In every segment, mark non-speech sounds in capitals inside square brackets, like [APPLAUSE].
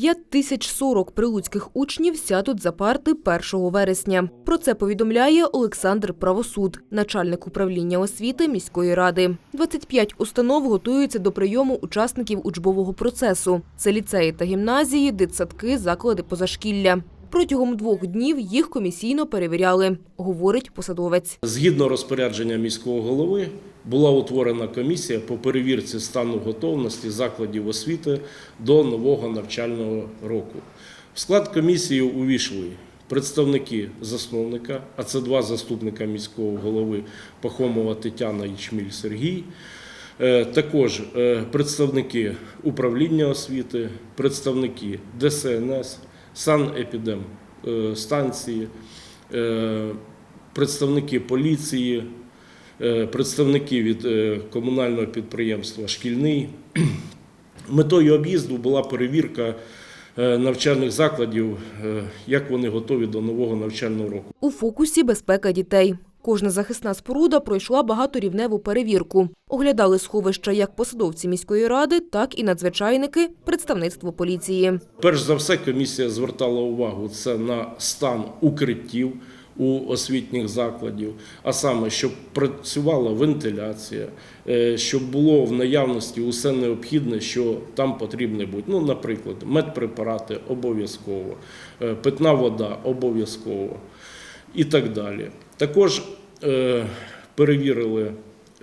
5040 прилуцьких учнів сядуть за парти 1 вересня. Про це повідомляє Олександр Правосуд, начальник управління освіти міської ради. 25 установ готуються до прийому учасників учбового процесу. Це ліцеї та гімназії, дитсадки, заклади позашкілля. Протягом двох днів їх комісійно перевіряли, говорить посадовець. Згідно розпорядження міського голови, була утворена комісія по перевірці стану готовності закладів освіти до нового навчального року. В склад комісії увійшли представники засновника, а це два заступника міського голови Пахомова Тетяна і Чміль Сергій. Е, Також е, представники управління освіти, представники ДСНС, санепідемстанції, станції, представники поліції, е, представники від е, комунального підприємства Шкільний. [CLEARS THROAT] Метою об'їзду була перевірка е, навчальних закладів, е, як вони готові до нового навчального року. У фокусі безпека дітей. Кожна захисна споруда пройшла багаторівневу перевірку. Оглядали сховища як посадовці міської ради, так і надзвичайники, представництво поліції. Перш за все, комісія звертала увагу це на стан укриттів у освітніх закладів, а саме, щоб працювала вентиляція, е, щоб було в наявності усе необхідне, що там потрібно бути. Ну, наприклад, медпрепарати обов'язково, е, питна вода обов'язково і так далі. Також е, перевірили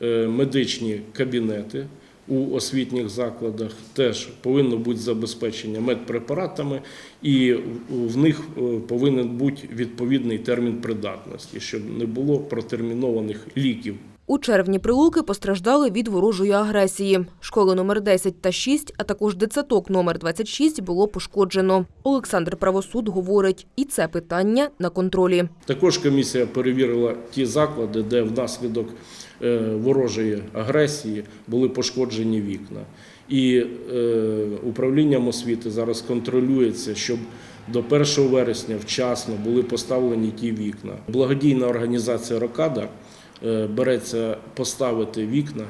е, медичні кабінети у освітніх закладах. Теж повинно бути забезпечення медпрепаратами, і в- них е, повинен бути відповідний термін придатності, щоб не було протермінованих ліків. У червні прилуки постраждали від ворожої агресії. Школи номер 10 та 6, а також дитсадок номер 26 було пошкоджено. Олександр Правосуд говорить, і це питання на контролі. Також комісія перевірила ті заклади, де внаслідок е, ворожої агресії були пошкоджені вікна. І е, управлінням освіти зараз контролюється, щоб до 1 вересня вчасно були поставлені ті вікна. Благодійна організація Рокада береться поставити вікна,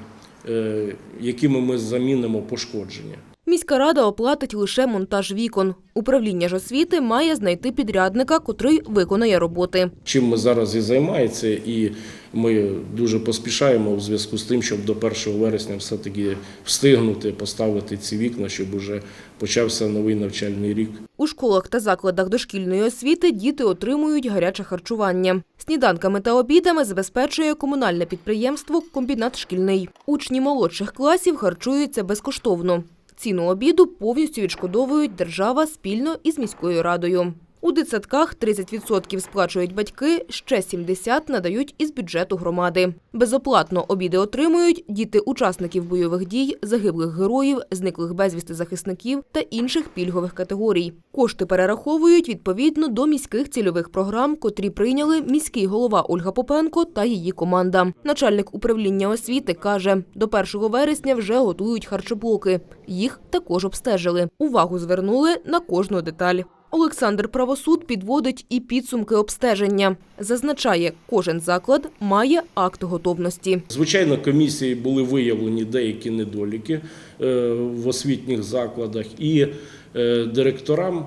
е, якими ми замінимо пошкодження. Міська рада оплатить лише монтаж вікон. Управління ж освіти має знайти підрядника, котрий виконає роботи. Чим ми зараз і займається, і ми дуже поспішаємо у зв'язку з тим, щоб до 1 вересня все-таки встигнути поставити ці вікна, щоб уже почався новий навчальний рік. У школах та закладах дошкільної освіти діти отримують гаряче харчування. Сніданками та обідами забезпечує комунальне підприємство «Комбінат шкільний». Учні молодших класів харчуються безкоштовно. Ціну обіду повністю відшкодовують держава спільно із міською радою. У дитсадках 30% сплачують батьки, ще 70% надають із бюджету громади. Безоплатно обіди отримують діти учасників бойових дій, загиблих героїв, зниклих безвісти захисників та інших пільгових категорій. Кошти перераховують відповідно до міських цільових програм, котрі прийняли міський голова Ольга Попенко та її команда. Начальник управління освіти каже, до 1 вересня вже готують харчоблоки. Їх також обстежили. Увагу звернули на кожну деталь. Олександр Правосуд підводить і підсумки обстеження. Зазначає, кожен заклад має акт готовності. Звичайно, комісії були виявлені деякі недоліки е, в освітніх закладах, і е, директорам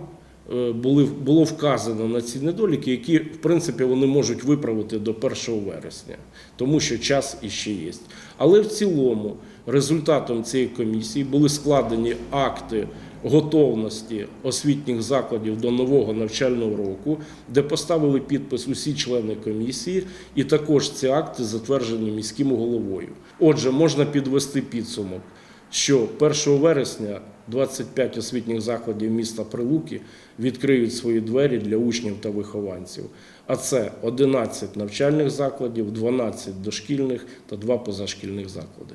е, було вказано на ці недоліки, які, в принципі, вони можуть виправити до 1 вересня, тому що час іще є. Але в цілому результатом цієї комісії були складені акти готовності освітніх закладів до нового навчального року, де поставили підпис усі члени комісії, і також ці акти затверджені міським головою. Отже, можна підвести підсумок, що 1 вересня 25 освітніх закладів міста Прилуки відкриють свої двері для учнів та вихованців. А це 11 навчальних закладів, 12 дошкільних та 2 позашкільних заклади.